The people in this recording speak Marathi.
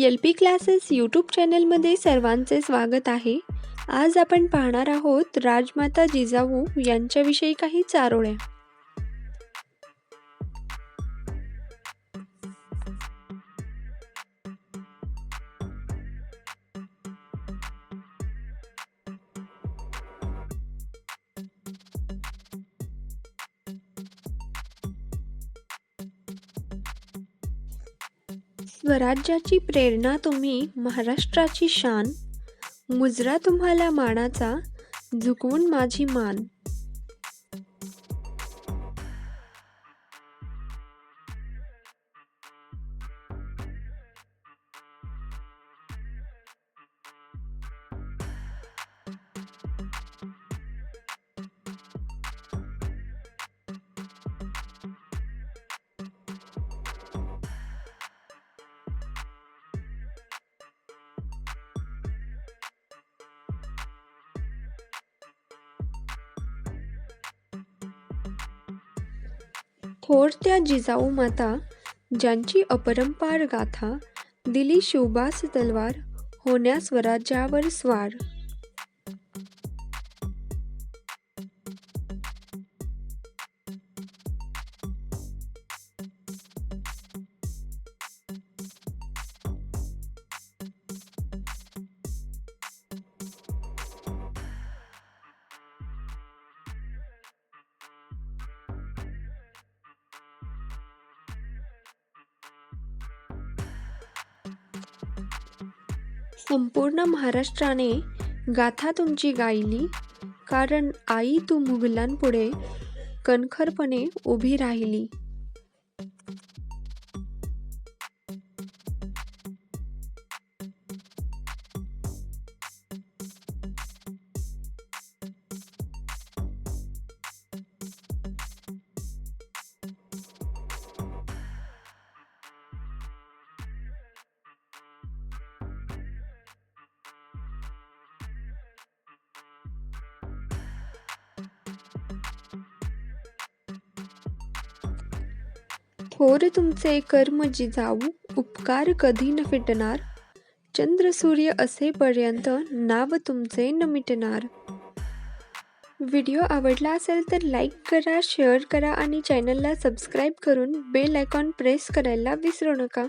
एल पी क्लासेस यूट्यूब चॅनलमध्ये सर्वांचे स्वागत आहे. आज आपण पाहणार आहोत राजमाता जिजाऊ यांच्याविषयी काही चारोळ्या. स्वराज्याची प्रेरणा तुम्ही महाराष्ट्राची शान. मुजरा तुम्हाला मानाचा झुकवून माझी मान. थोर त्या जिजाऊ माता ज्यांची अपरंपार गाथा दिली शिवबास तलवार होण्या स्वराज्यावर स्वार. संपूर्ण महाराष्ट्राने गाथा तुमची गायली कारण आई तू मुघलांपुढे कणखरपणे उभी राहिली. थोर तुमचे कर्म जिजाऊ उपकार कधी न फिटणार? चंद्र सूर्य असेपर्यंत नाव तुमचे न मिटणार. व्हिडिओ आवडला असेल तर लाईक करा शेअर करा आणि चॅनलला सबस्क्राईब करून बेल आयकॉन प्रेस करायला विसरू नका.